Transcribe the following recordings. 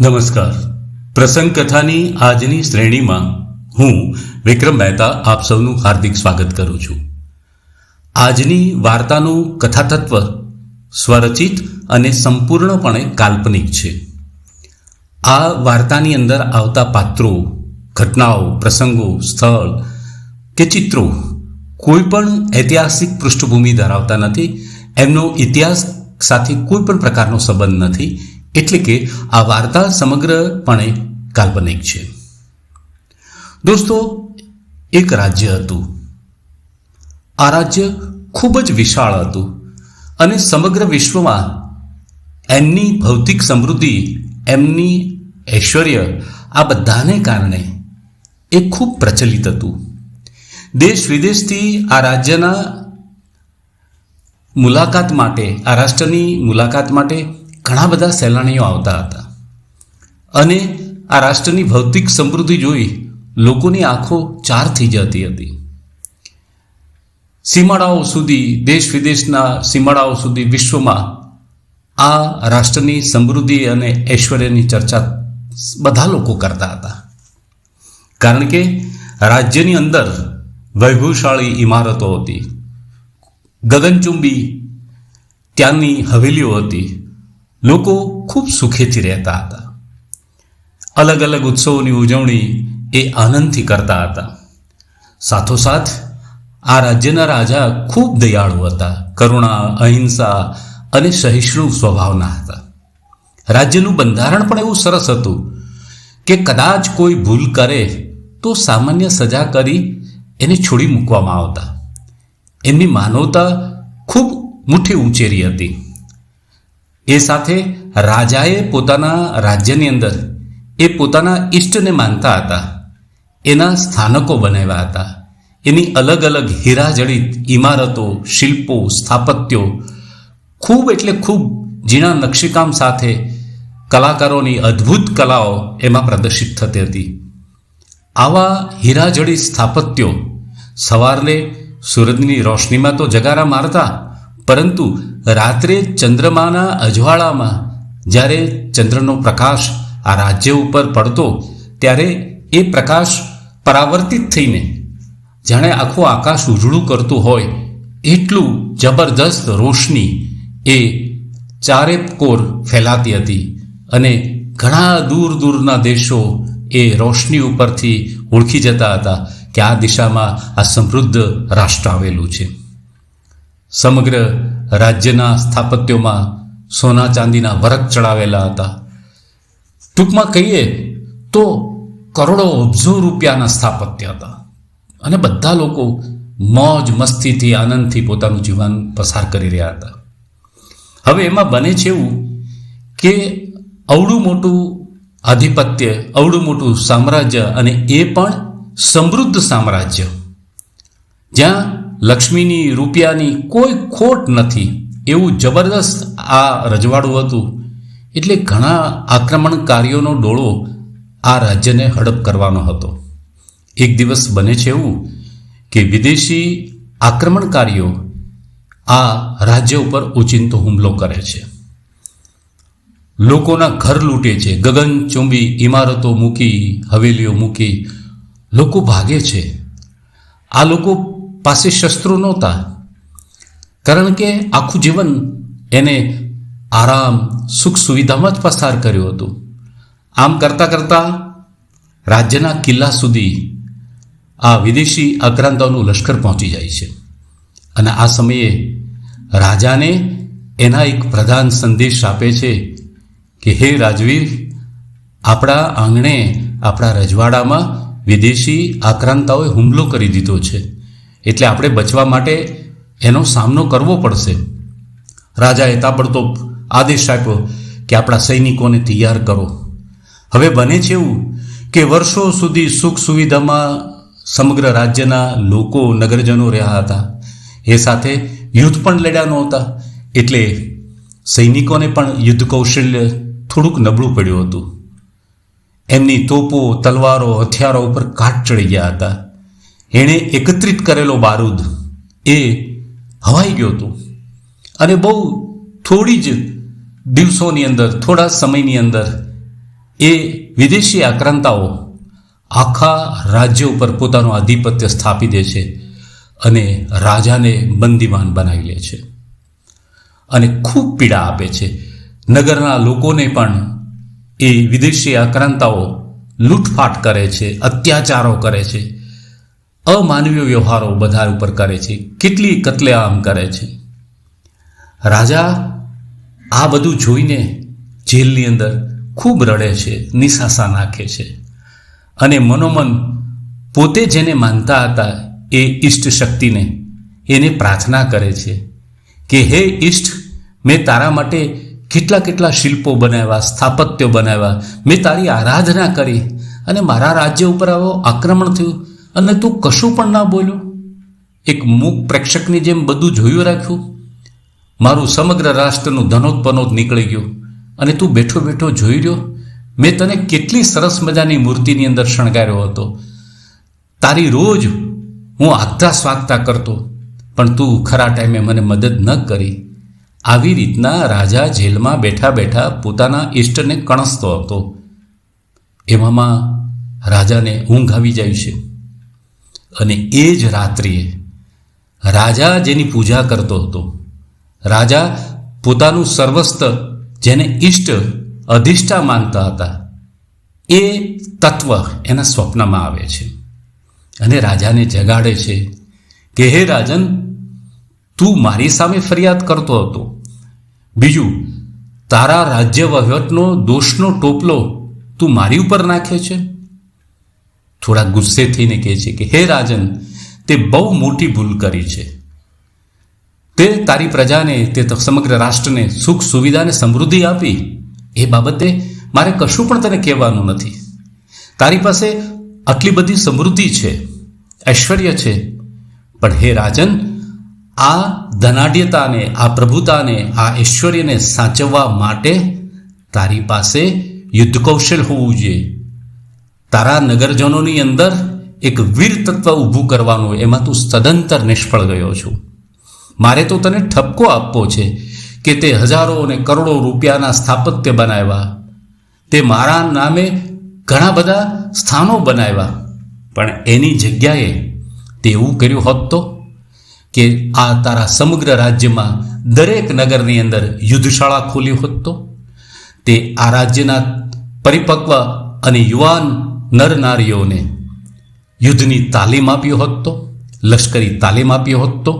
નમસ્કાર. પ્રસંગ કથાની આજની શ્રેણીમાં હું વિક્રમ મહેતા આપ સૌનું હાર્દિક સ્વાગત કરું છું. આજની વાર્તાનું કથાતત્વ સ્વરચિત અને સંપૂર્ણપણે કાલ્પનિક છે. આ વાર્તાની અંદર આવતા પાત્રો, ઘટનાઓ, પ્રસંગો, સ્થળ કે ચિત્રો કોઈ પણ ઐતિહાસિક પૃષ્ઠભૂમિ ધરાવતા નથી, એમનો ઇતિહાસ સાથે કોઈ પણ પ્રકારનો સંબંધ નથી એટલે કે આ વાર્તા સમગ્રપણે કાલ્પનિક છે. દોસ્તો, એક રાજ્ય હતું. આ રાજ્ય ખૂબ જ વિશાળ હતું અને સમગ્ર વિશ્વમાં એમની ભૌતિક સમૃદ્ધિ, એમની ઐશ્વર્ય આ બધાને કારણે એ ખૂબ પ્રચલિત હતું. દેશ વિદેશથી આ રાજ્યના મુલાકાત માટે, આ રાષ્ટ્રની મુલાકાત માટે ઘણા બધા સહેલાણીઓ આવતા હતા. અને આ રાષ્ટ્રની ભૌતિક સમૃદ્ધિ જોઈ લોકોની આંખો ચાર થઈ જતી હતી. સીમાડાઓ સુધી, દેશ વિદેશના સીમાડાઓ સુધી વિશ્વમાં આ રાષ્ટ્રની સમૃદ્ધિ અને ઐશ્વર્યની ચર્ચા બધા લોકો કરતા હતા. કારણ કે રાજ્યની અંદર વૈભવશાળી ઇમારતો હતી. ગગનચુંબી ત્યાંની હવેલીઓ હતી. લોકો ખૂબ સુખેથી રહેતા હતા. અલગ અલગ ઉત્સવોની ઉજવણી એ આનંદથી કરતા હતા. સાથોસાથ, આ રાજ્યના રાજા ખૂબ દયાળુ હતા, કરુણા, અહિંસા અને સહિષ્ણુ સ્વભાવના હતા. રાજ્યનું બંધારણ પણ એવું સરસ હતું કે કદાચ કોઈ ભૂલ કરે તો સામાન્ય સજા કરી એને છોડી મૂકવામાં આવતા. એમની માનવતા ખૂબ મુઠ્ઠી ઉંચેરી હતી. એ સાથે રાજાએ પોતાના રાજ્યની અંદર એ પોતાના ઈષ્ટને માનતા હતા. એના સ્થાનકો બનાવ્યા હતા. એની અલગ અલગ હીરાજડિત ઇમારતો શિલ્પો, સ્થાપત્યો, ખૂબ એટલે ખૂબ ઝીણા નકશીકામ સાથે કલાકારોની અદ્ભુત કલાઓ એમાં પ્રદર્શિત થતી હતી. આવા હીરાજડિત સ્થાપત્યો સવારને સૂરજની રોશનીમાં તો જગારા મારતા, પરંતુ રાત્રે ચંદ્રમાના અજવાળામાં જ્યારે ચંદ્રનો પ્રકાશ આ રાજ્ય ઉપર પડતો, ત્યારે એ પ્રકાશ પરાવર્તિત થઈને જાણે આખું આકાશ ઉજળું કરતું હોય, એટલું જબરદસ્ત રોશની એ ચારે કોર ફેલાતી હતી અને ઘણા દૂર દૂરના દેશો એ રોશની ઉપરથી ઓળખી જતા હતા કે આ દિશામાં આ સમૃદ્ધ રાષ્ટ્ર આવેલું છે. સમગ્ર રાજ્યના સ્થાપત્યોમાં સોના ચાંદીના વરખ ચડાવેલા હતા. ટૂંકમાં કહીએ તો કરોડો અબજો રૂપિયાના સ્થાપત્ય હતા. અને બધા લોકો મોજ મસ્તીથી આનંદથી પોતાનું જીવન પસાર કરી રહ્યા હતા. હવે એમાં બને છે એવું કે અવડું મોટું આધિપત્ય અવડું મોટું સામ્રાજ્ય અને એ પણ સમૃદ્ધ સામ્રાજ્ય. જ્યાં લક્ષ્મીની રૂપિયાની કોઈ ખોટ નથી. એવું જબરદસ્ત આ રજવાડું હતું. એટલે ઘણા આક્રમણકારીઓનો ડોળો આ રાજ્યને હડપ કરવાનો હતો. એક દિવસ બને છે એવું કે વિદેશી આક્રમણકારીઓ આ રાજ્ય ઉપર ઓચિંતો હુમલો કરે છે. લોકોના ઘર લૂંટે છે. ગગનચુંબી ઇમારતો મૂકી, હવેલીઓ મૂકી લોકો ભાગે છે. આ લોકો પાસે શસ્ત્રો નહોતા. કારણ કે આખું જીવન એને આરામ, સુખ સુવિધામાં જ પસાર કર્યું હતું. આમ કરતાં કરતાં રાજ્યના કિલ્લા સુધી આ વિદેશી આક્રાંતાઓનું લશ્કર પહોંચી જાય છે. અને આ સમયે રાજાને એના એક પ્રધાન સંદેશ આપે છે કે, હે રાજવીર, આપણા આંગણે, આપણા રજવાડામાં વિદેશી આક્રાંતાઓએ હુમલો કરી દીધો છે. એટલે આપણે બચવા માટે એનો સામનો કરવો પડશે. રાજાએ તાબડતોબ આદેશ આપ્યો કે આપણા સૈનિકોને તૈયાર કરો. હવે બને છે એવું કે વર્ષો સુધી સુખ સુવિધામાં સમગ્ર રાજ્યના લોકો નગરજનો રહ્યા હતા. એ સાથે યુદ્ધ પણ લડ્યા નહોતા. એટલે સૈનિકોને પણ યુદ્ધ કૌશલ્ય થોડુંક નબળું પડ્યું હતું. એમની તોપો, તલવારો, હથિયારો ઉપર કાટ ચડી ગયા હતા. એણે એકત્રિત કરેલો બારૂદ એ હવાઈ ગયો હતો. અને બહુ થોડી જ દિવસોની અંદર, થોડા સમયની અંદર એ વિદેશી આક્રાંતાઓ આખા રાજ્ય ઉપર પોતાનું આધિપત્ય સ્થાપી દે છે અને રાજાને બંદીવાન બનાવી લે છે. અને ખૂબ પીડા આપે છે. નગરના લોકોને પણ એ વિદેશી આક્રાંતાઓ લૂંટફાટ કરે છે, અત્યાચારો કરે છે. અમાનવીય વ્યવહારો બધા ઉપર કરે છે. કેટલી કતલેઆમ કરે છે. રાજા આ બધું જોઈને જેલની અંદર ખૂબ રડે છે, નિશાસા નાખે છે. અને મનોમન પોતે જેને માનતા હતા એ ઈષ્ટ શક્તિને એને પ્રાર્થના કરે છે કે, હે ઈષ્ટ, મેં તારા માટે કેટલા કેટલા શિલ્પો બનાવ્યા, સ્થાપત્યો બનાવ્યા. મેં તારી આરાધના કરી અને મારા રાજ્ય ઉપર આવો આક્રમણ થયું. અને તું કશું પણ ના બોલ્યો? એક મૂક પ્રેક્ષકની જેમ બધું જોયું રાખ્યું? મારું સમગ્ર રાષ્ટ્રનું ધનોત્પનોત નીકળી ગયું અને તું બેઠો બેઠો જોઈ રહ્યો? મેં તને કેટલી સરસ મજાની મૂર્તિની અંદર શણગાર્યો હતો. તારી રોજ હું આગતા સ્વાગતા કરતો, પણ તું ખરા ટાઈમે મને મદદ ન કરી. આવી રીતના રાજા જેલમાં બેઠા બેઠા પોતાના ઈષ્ટને કણસતો હતો. એવામાં રાજાને ઊંઘ આવી જાય છે. અને એ જ રાત્રિએ રાજા જેની પૂજા કરતો હતો. રાજા પોતાનું સર્વસ્ત જેને ઈષ્ટ અધિષ્ઠા માનતા હતા, એ તત્વ એના સ્વપ્નમાં આવે છે. અને રાજાને જગાડે છે કે, હે રાજન, તું મારી સામે ફરિયાદ કરતો હતો. બીજું, તારા રાજ્ય વહીવટનો દોષનો ટોપલો તું મારી ઉપર નાખે છે? થોડા ગુસ્સે થઈને કહે છે કે, હે રાજન, તે બહુ મોટી ભૂલ કરી છે. તે તારી પ્રજાને, તે સમગ્ર રાષ્ટ્રને સુખ, સુવિધા અને સમૃદ્ધિ આપી. એ બાબતે મારે કશું પણ તને કહેવાનું નથી. તારી પાસે આટલી બધી સમૃદ્ધિ છે, ઐશ્વર્ય છે. પણ હે રાજન, આ ધનાઢ્યતાને, આ પ્રભુતાને, આ ઐશ્વર્યને સાચવવા માટે તારી પાસે યુદ્ધ કૌશલ હોવું જોઈએ. તારા નગરજનોની અંદર એક વીર તત્વ ઊભું કરવાનું એમાં તું સદંતર નિષ્ફળ ગયો છું. મારે તો તને ઠપકો આપવો છે કે તે હજારો અને કરોડો રૂપિયાના સ્થાપત્ય બનાવ્યા. તે મારા નામે ઘણા બધા સ્થાનો બનાવ્યા. પણ એની જગ્યાએ તે એવું કર્યું હોત તો કે આ તારા સમગ્ર રાજ્યમાં દરેક નગરની અંદર યુદ્ધશાળા ખોલી હોત તો તે આ રાજ્યના પરિપક્વ અને યુવાન નર નારીઓને યુદ્ધની તાલીમ આપ્યો હોત તો લશ્કરી તાલીમ આપ્યો હોત. તો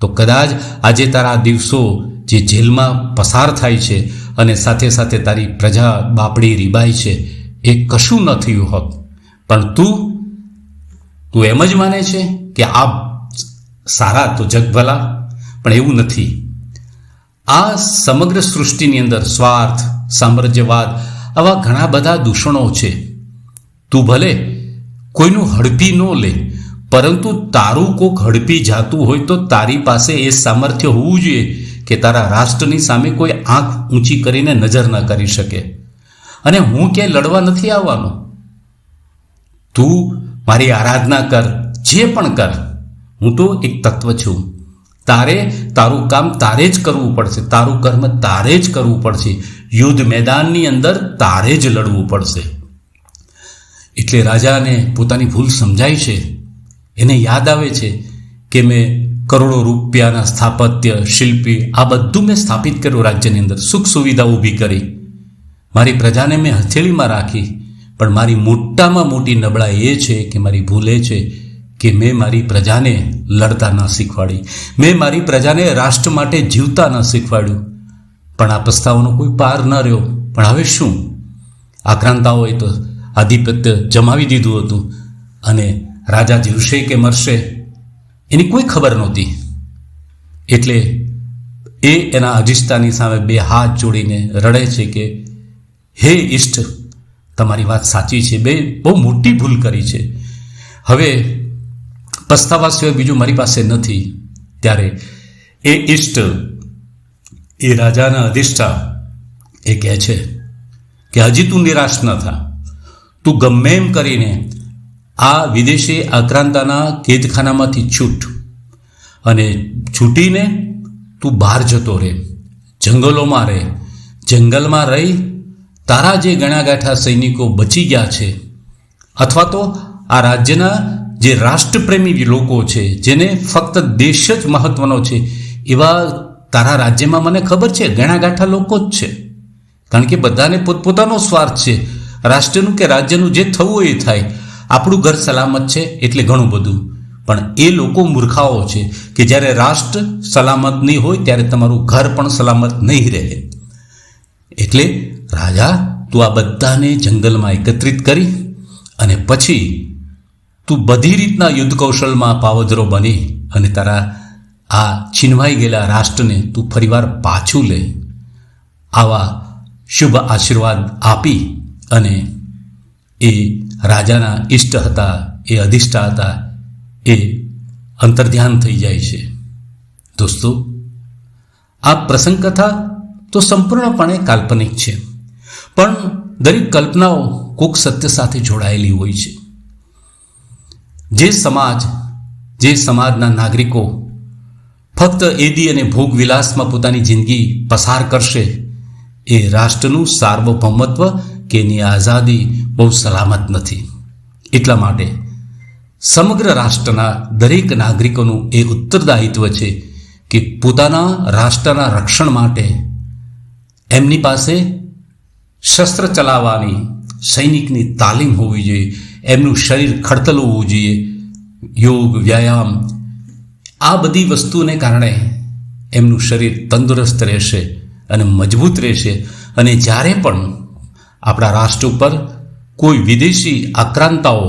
તો કદાચ આજે તારા દિવસો જે જેલમાં પસાર થાય છે અને સાથે સાથે તારી પ્રજા બાપડી રીબાઈ છે, એ કશું ન થયું હોત. પણ તું તું એમ જ માને છે કે આ સારા તો જગભલા, પણ એવું નથી. આ સમગ્ર સૃષ્ટિની અંદર સ્વાર્થ, સામ્રાજ્યવાદ, આવા ઘણા બધા દૂષણો છે. તું ભલે કોઈનું હડપી ન લે, પરંતુ તારું કોક હડપી જાતું હોય તો તારી પાસે એ સામર્થ્ય હોવું જોઈએ કે તારા રાષ્ટ્રની સામે કોઈ આંખ ઊંચી કરીને નજર ન કરી શકે. અને હું ક્યાંય લડવા નથી આવવાનો. તું મારી આરાધના કર, જે પણ કર. હું તો એક તત્વ છું. તારે તારું કામ તારે જ કરવું પડશે. તારું કર્મ તારે જ કરવું પડશે. યુદ્ધ મેદાનની અંદર તારે જ લડવું પડશે. એટલે રાજાને પોતાની ભૂલ સમજાય છે. એને યાદ આવે છે કે મેં કરોડો રૂપિયાના સ્થાપત્ય, શિલ્પી, આ બધું મેં સ્થાપિત કર્યું રાજ્યની અંદર. સુખ સુવિધા ઊભી કરી. મારી પ્રજાને મેં હથેળીમાં રાખી. પણ મારી મોટામાં મોટી નબળાઈ એ છે કે મારી ભૂલ એ છે કે મેં મારી પ્રજાને લડતા ન શીખવાડી. મેં મારી પ્રજાને રાષ્ટ્ર માટે જીવતા ન શીખવાડ્યું. પણ આ પ્રસ્તાવનો કોઈ પાર ન રહ્યો. પણ હવે શું? આક્રાંતાઓએ તો આધિપત્ય જમાવી દીધું હતું અને રાજા જીવશે કે મરશે એની કોઈ ખબર નહોતી. એટલે એ એના અધિષ્ઠાની સામે બે હાથ જોડીને રડે છે કે, હે ઈષ્ટ, તમારી વાત સાચી છે, બે બહુ મોટી ભૂલ કરી છે. હવે પસ્તાવા સિવાય બીજું મારી પાસે નથી. ત્યારે એ ઈષ્ટ, એ રાજાના અધિષ્ઠા એ કહે છે કે, હજી તું નિરાશ ન થા. તું ગમે એમ કરીને આ વિદેશી આક્રાંતાના કેદખાનામાંથી છૂટ. અને છૂટીને તું બહાર જતો રહે, જંગલોમાં રહે, જંગલમાં રહી, તારા જે ગણાગાંઠા સૈનિકો બચી ગયા છે, અથવા તો આ રાજ્યના જે રાષ્ટ્રપ્રેમી લોકો છે, જેને ફક્ત દેશ જ મહત્વનો છે, એવા તારા રાજ્યમાં મને ખબર છે, ગણાગાંઠા લોકો જ છે. કારણ કે બધાને પોતપોતાનો સ્વાર્થ છે. રાષ્ટ્રનું કે રાજ્યનું જે થવું હોય એ થાય. આપણું ઘર સલામત છે એટલે ઘણું બધું. પણ એ લોકો મૂર્ખાઓ છે કે જ્યારે રાષ્ટ્ર સલામત નહીં હોય ત્યારે તમારું ઘર પણ સલામત નહીં રહે. એટલે રાજા, તું આ બધાને જંગલમાં એકત્રિત કરી અને પછી તું બધી રીતના યુદ્ધ કૌશલમાં પાવજરો બની અને તારા આ છીનવાઈ ગયેલા રાષ્ટ્રને તું ફરીવાર પાછું લે આવા શુભ આશીર્વાદ આપી અને એ રાજાના ઈષ્ટ હતા, એ અધિષ્ઠા હતા, એ અંતર્ધ્યાન થઈ જાય છે. દોસ્તો, આ પ્રસંગ કથા તો સંપૂર્ણપણે કાલ્પનિક છે, પણ દરેક કલ્પનાઓ કોક સત્ય સાથે જોડાયેલી હોય છે. જે સમાજ, જે સમાજના નાગરિકો ફક્ત એદી અને ભોગ વિલાસમાં પોતાની જિંદગી પસાર કરશે, એ રાષ્ટ્રનું સાર્વભૌમત્વ કે એની આઝાદી બહુ સલામત નથી. એટલા માટે સમગ્ર રાષ્ટ્રના દરેક નાગરિકોનું એ ઉત્તરદાયિત્વ છે કે પોતાના રાષ્ટ્રના રક્ષણ માટે એમની પાસે શસ્ત્ર ચલાવવાની સૈનિકની તાલીમ હોવી જોઈએ, એમનું શરીર ખડતલ હોવું જોઈએ, યોગ, વ્યાયામ, આ બધી વસ્તુને કારણે એમનું શરીર તંદુરસ્ત રહેશે અને મજબૂત રહેશે. અને જ્યારે પણ આપણા રાષ્ટ્ર ઉપર કોઈ વિદેશી આક્રાંતાઓ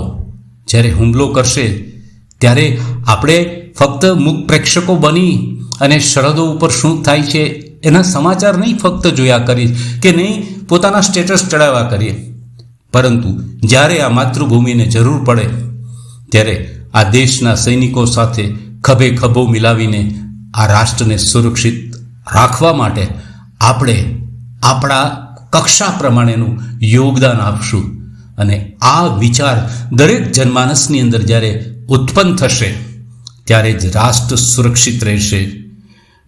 જ્યારે હુમલો કરશે, ત્યારે આપણે ફક્ત મુખ પ્રેક્ષકો બની અને સરહદો ઉપર શું થાય છે એના સમાચાર નહીં ફક્ત જોયા કરીએ કે નહીં પોતાના સ્ટેટસ ચડાવ્યા કરીએ. પરંતુ જ્યારે આ માતૃભૂમિને જરૂર પડે, ત્યારે આ દેશના સૈનિકો સાથે ખભે ખભો મિલાવીને આ રાષ્ટ્રને સુરક્ષિત રાખવા માટે આપણે આપણા કક્ષા પ્રમાણેનું યોગદાન આપશું. અને આ વિચાર દરેક જનમાનસની અંદર જ્યારે ઉત્પન્ન થશે, ત્યારે જ રાષ્ટ્ર સુરક્ષિત રહેશે.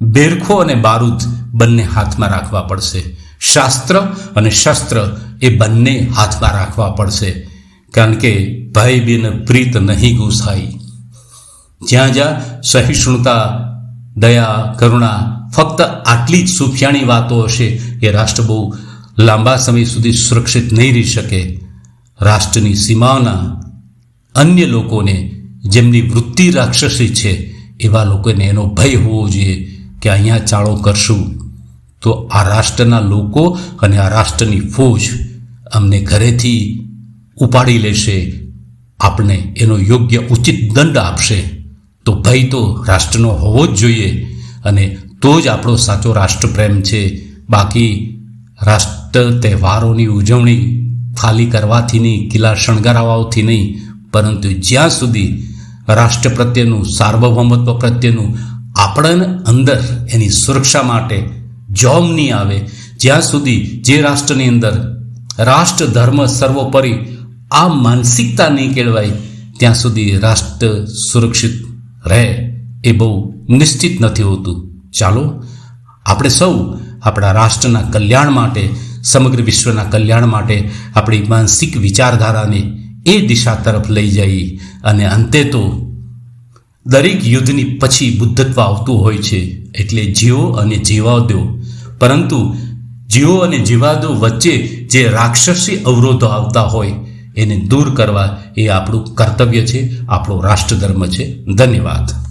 બેરખો અને બારૂદ બંને હાથમાં રાખવા પડશે. શાસ્ત્ર અને શસ્ત્ર એ બંને હાથમાં રાખવા પડશે. કારણ કે ભાઈ બિન પ્રીત નહીં ગુસાઈ. જ્યાં જ્યાં સહિષ્ણુતા, દયા, કરુણા ફક્ત આટલી જ સુફિયાણી વાતો હશે, એ રાષ્ટ્ર બહુ લાંબા સમય સુધી સુરક્ષિત નહીં રહી શકે. રાષ્ટ્રની સીમાના અન્ય લોકોને જેમની વૃત્તિ રાક્ષસી છે, એવા લોકોને એનો ભય હોવો જોઈએ કે અહીંયા ચાળો કરશું. તો આ રાષ્ટ્રના લોકો અને આ રાષ્ટ્રની ફોજ અમને ઘરેથી ઉપાડી લેશે. આપણે એનો યોગ્ય ઉચિત દંડ આપશે. તો ભય તો રાષ્ટ્રનો હોવો જ જોઈએ અને તો જ આપણો સાચો રાષ્ટ્રપ્રેમ છે. બાકી રાષ્ટ્ર તહેવારોની ઉજવણી ખાલી કરવાથી નહીં, કિલ્લા શણગારાવાઓથી નહીં, પરંતુ જ્યાં સુધી રાષ્ટ્ર પ્રત્યેનું, સાર્વભૌમત્વ પ્રત્યેનું આપણને અંદર એની સુરક્ષા માટે જોમ નહીં આવે, જ્યાં સુધી જે રાષ્ટ્રની અંદર રાષ્ટ્ર ધર્મ સર્વોપરી આ માનસિકતા નહીં કેળવાય, ત્યાં સુધી રાષ્ટ્ર સુરક્ષિત રહે એ બહુ નિશ્ચિત નથી હોતું. ચાલો, આપણે સૌ આપણા રાષ્ટ્રના કલ્યાણ માટે, સમગ્ર વિશ્વના કલ્યાણ માટે આપણી માનસિક વિચારધારાને એ દિશા તરફ લઈ જઈએ અને અંતે તો દરેક યુદ્ધની પછી બુદ્ધત્વ આવતું હોય છે, એટલે જીવો અને જીવા દો પરંતુ જીવો અને જીવાદો વચ્ચે જે રાક્ષસી અવરોધો આવતા હોય, એને દૂર કરવા એ આપણું કર્તવ્ય છે, આપણો રાષ્ટ્રધર્મ છે. ધન્યવાદ.